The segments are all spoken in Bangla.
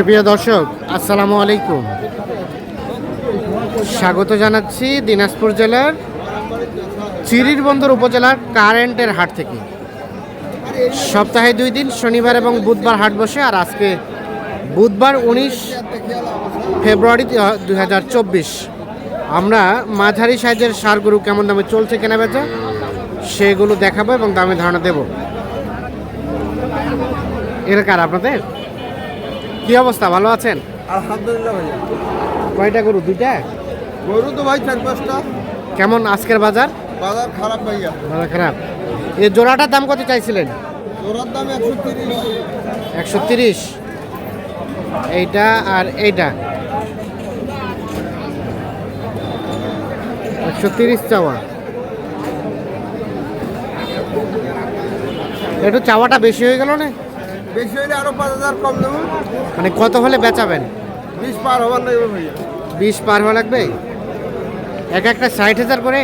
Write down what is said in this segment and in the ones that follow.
সুপ্রিয় দর্শক, আসসালামু আলাইকুম। স্বাগত জানাচ্ছি দিনাজপুর জেলার চিরির বন্দর উপজেলার কারেন্টের হাট থেকে। সপ্তাহে দুই দিন, শনিবার এবং বুধবার হাট বসে, আর আজকে বুধবার উনিশ ফেব্রুয়ারি দু হাজার চব্বিশ। আমরা মাঝারি সাইজের সার গরু কেমন দামে চলছে কেনা বেচা সেগুলো দেখাবো এবং দামে ধারণা দেব। এর কার আপনাদের? কি অবস্থা ভালো আছেন? আলহামদুলিল্লাহ ভাইয়া। কয়টা গরু দুইটা? গরু তো ভাই চার পাঁচটা। কেমন আজকের বাজার? বাজার খারাপ ভাইয়া। বাজার খারাপ। এই জোড়াটার দাম কত চাইছিলেন? জোড়ার দাম একশো তিরিশ। একশো তিরিশ। এইটা আর এইটা। একশো তিরিশ চাওয়া। একটু চাওয়াটা বেশি হয়ে গেল না? বেশি হইলে আরও পাঁচ হাজার কম দেবো মানে কত হলে বেচাবেন? বিশ পার হবার লাগবে ভাইয়া বিশ পার হওয়া লাগবে? এক একটা ষাট হাজার করে?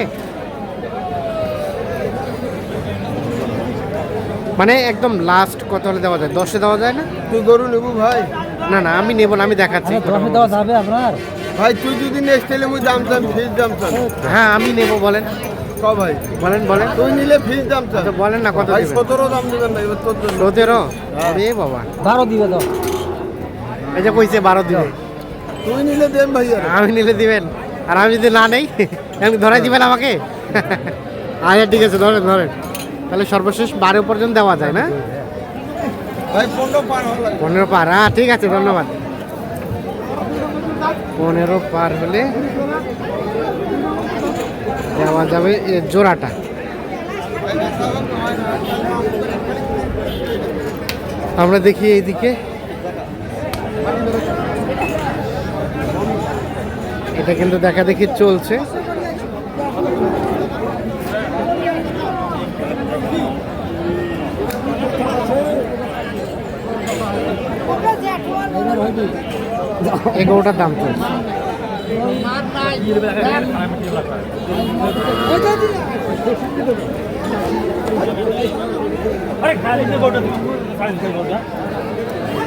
মানে একদম লাস্ট কত হলে দেওয়া যায়? দশে দেওয়া যায় না? তুই গরু নেব ভাই। না না আমি নেব না আমি দেখাচ্ছি। দশে দেওয়া যাবে আপনার? ভাই তুই যদি নেক্সট তাহলে মুই দাম চান ফিস দাম চান হ্যাঁ আমি নেব বলেন। ক ভাই বলেন বলেন। তুই নিলে ফিস দাম তো বলেন না কত ভাই সতেরো দাম দেবেন না এবার তোর জন্য সতেরো? হ্যাঁ। রে বাবা। বারো দিবে দাও এই যে কইছে বারো দিবে। তুই নিলে দেন আমি নিলে দিবেন। আর আমি যদি না নেই আপনি ধরাই দিবেন আমাকে? আচ্ছা ঠিক আছে ধরেন ধরেন। তাহলে সর্বশেষ বারো পর্যন্ত দেওয়া যায় না? পনেরো পার হ্যাঁ ঠিক আছে ধন্যবাদ। পনেরো পার হলে দেওয়া যাবে জোড়াটা। আমরা দেখি এইদিকে। এটা কিন্তু দেখা দেখি চলছে। এই গরুটার দাম চলছে।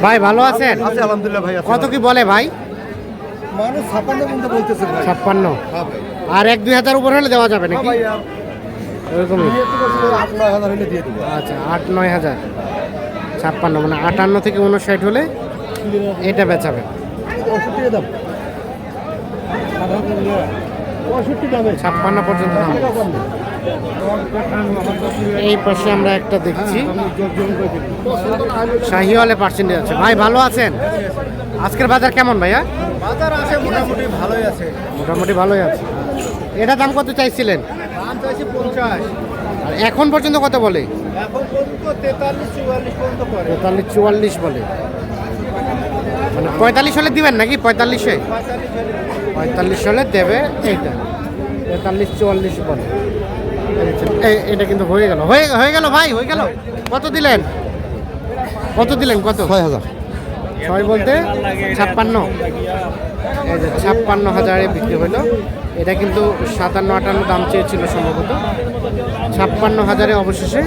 ভাই ভালো আছেন? আছে আলহামদুলিল্লাহ ভাই কত কি বলে ভাই? মানুষ ছাপান্ন পর্যন্ত বলতেছে ভাই। ছাপ্পান্ন। হ্যাঁ আর এক দুই হাজার উপর হলে দেওয়া যাবে হ্যাঁ নাকি? ওরকমই আট নয় হাজার হলে দিয়ে দেবো। আচ্ছা আট নয় হাজার। ছাপ্পান্ন মানে আটান্ন থেকে উনষাট হলে এটা বেচাবেন দামে ছাপ্পান্ন পর্যন্ত দাম এই পাশে আমরা একটা দেখছি। শাহিওয়ালে পার্সেন্টেজ আছে। ভাই ভালো আছেন? আজকের বাজার কেমন ভাইয়া? বাজার আছে মোটামুটি ভালোই আছে। মোটামুটি ভালোই আছে। এটা দাম কত চাইছিলেন? দাম চাইছি পঞ্চাশ। আর এখন পর্যন্ত কত বলে? তেতাল্লিশ চুয়াল্লিশ তেতাল্লিশ চুয়াল্লিশ বলে। মানে পঁয়তাল্লিশ হলে দিবেন নাকি? পঁয়তাল্লিশে? পঁয়তাল্লিশ হলে দেবে এইটা। তেতাল্লিশ চুয়াল্লিশ বলে। এটা কিন্তু হয়ে গেল। হয়ে হয়ে গেল ভাই হয়ে গেল। কত দিলেন? কত দিলেন? কত? ছয় হাজার। ছয় বলতে ছাপ্পান্ন। এই যে ছাপ্পান্ন হাজারে বিক্রি হলো। এটা কিন্তু সাতান্ন আটান্ন দাম চেয়েছিল সম্ভবত। ছাপ্পান্ন হাজারে অবশেষে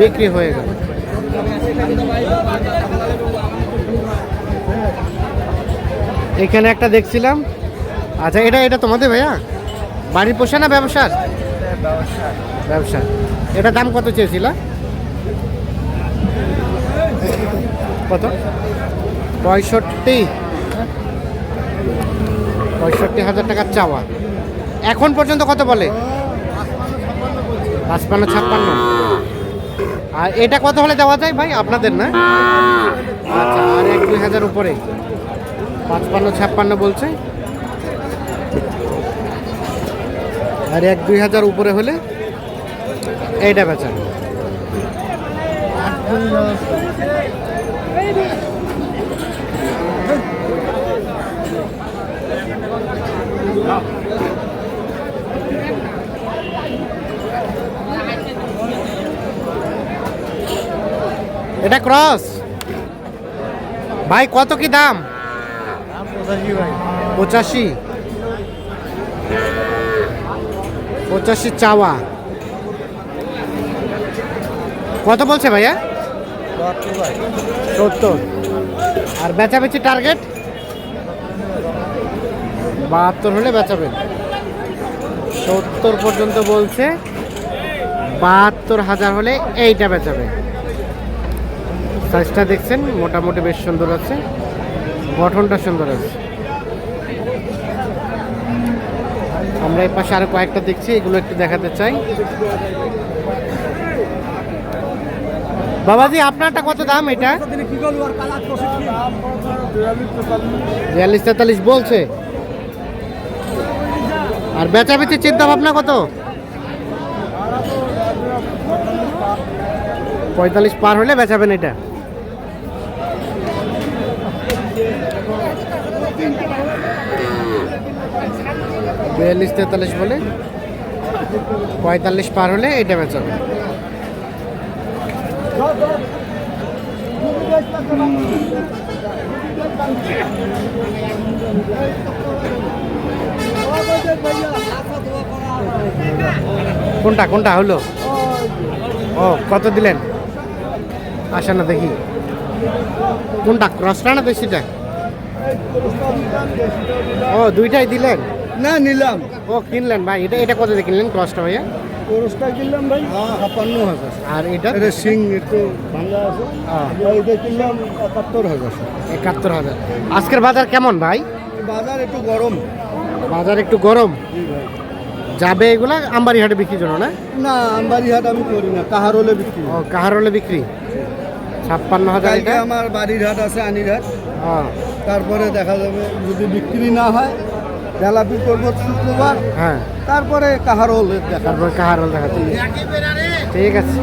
বিক্রি হয়ে গেল। এখানে একটা দেখছিলাম। আচ্ছা এটা এটা তোমাদের ভাইয়া? বাড়ির পোষা না ব্যবসার? ব্যবসা এটা দাম কত চেয়েছিল? কত? পঁয়ষট্টি। পঁয়ষট্টি হাজার টাকার চাওয়া। এখন পর্যন্ত কত বলে? পাঁচপান্ন, ছাপ্পান্ন। আর এটা কত হলে দেওয়া যায় ভাই? আপনাদের না? আচ্ছা আর এক, দুই হাজার উপরে। পাঁচপান্ন, ছাপ্পান্ন বলছে। আর এক দুই হাজার উপরে হলে এইটা বেচা। এটা ক্রস। ভাই কত কি দাম? পঁচাশি ভাই। পঁচাশি। চাওয়া। কত বলছে ভাইয়া? সত্তর। আর বেচাবেচি টার্গেট বাহাত্তর হলে বেচাবেন। সত্তর পর্যন্ত বলছে। বাহাত্তর হাজার হলে এইটা বেচাবে সাইজটা দেখছেন, মোটামুটি বেশ সুন্দর আছে। গঠনটা সুন্দর আছে। আমরা এই পাশে আরও কয়েকটা দেখছি, এগুলো একটু দেখাতে চাই। বাবাজি, আপনারটা কত দাম এটা? বিয়াল্লিশ তেতাল্লিশ বলছে। আর বেচা বেচি চিন্তা ভাবনা কত? পঁয়তাল্লিশ পার হলে বেচাবেন এটা। বিয়াল্লিশ, তেতাল্লিশ বলে, পঁয়তাল্লিশ পার হলে এটা বেচাবে কোনটা কোনটা হলো? ও, কত দিলেন? আসা না দেখি। কোনটা ক্রসটা না দেশিটা? ও, দুইটাই দিলেন? না নিলাম। ও কিনলেন ভাই এটা এটা কত দিয়ে কিনলেন ক্রসটা ভাইয়া? পুরস্কার কিনলাম ভাই। ছাপ্পান্ন হাজার। আর এটা? এটা সিং একটু ভাঙা আছে। হ্যাঁ। এটা কিনলাম একাত্তর হাজার। একাত্তর হাজার। আজকের বাজার কেমন ভাই? বাজার একটু গরম। বাজার একটু গরম? যাবে এগুলা? আমবাড়ি হাটে বিক্রির জন্য না? না আমবাড়ি হাট আমি করি না কাহার হলে বিক্রি। ও কাহার হলে বিক্রি? ছাপ্পান্ন হাজার আমার বাড়ির হাট আছে আনির হাট ও, তারপরে দেখা যাবে যদি বিক্রি না হয় তেলাপি করব শুক্রবার। হ্যাঁ। তারপরে কাহার হলে দেখা তারপর কাহার হল দেখাতে ঠিক আছে।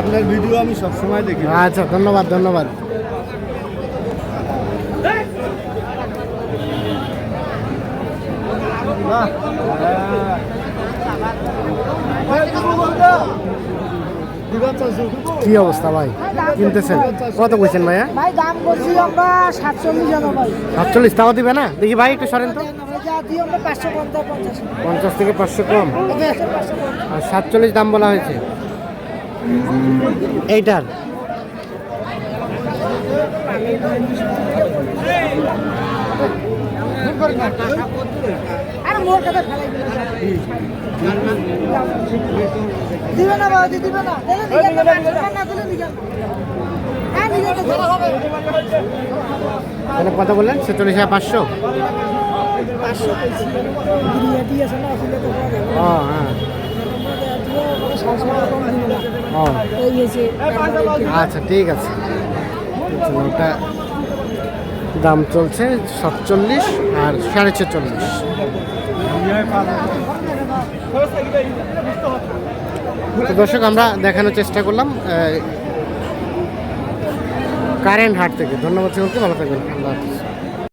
আপনার ভিডিও আমি সবসময় দেখি। আচ্ছা ধন্যবাদ ধন্যবাদ। কি অবস্থা ভাই? কিনতেছেন। কত কইছেন ভাইয়া? ভাই দাম বলছি আমরা সাতচল্লিশ হাজার ভাই। সাতচল্লিশ তাও দিবে না? দেখি ভাই একটু সরেন তো। পঞ্চাশ। থেকে পাঁচশো কম। আর সাতচল্লিশ দাম বলা হয়েছে। এইটার? দিবে না বাবা দিবে না। হ্যাঁ তাহলে কত বললেন? ছেচল্লিশ হাজার পাঁচশো? হ্যাঁ। আচ্ছা ঠিক আছে। ওটা দাম চলছে সাতচল্লিশ আর সাড়ে ছেচল্লিশ। দর্শক, আমরা দেখানোর চেষ্টা করলাম কারেন্ট হাট থেকে। ধন্যবাদ সকলকে, ভালো থাকবেন। আল্লাহ হাফিজ।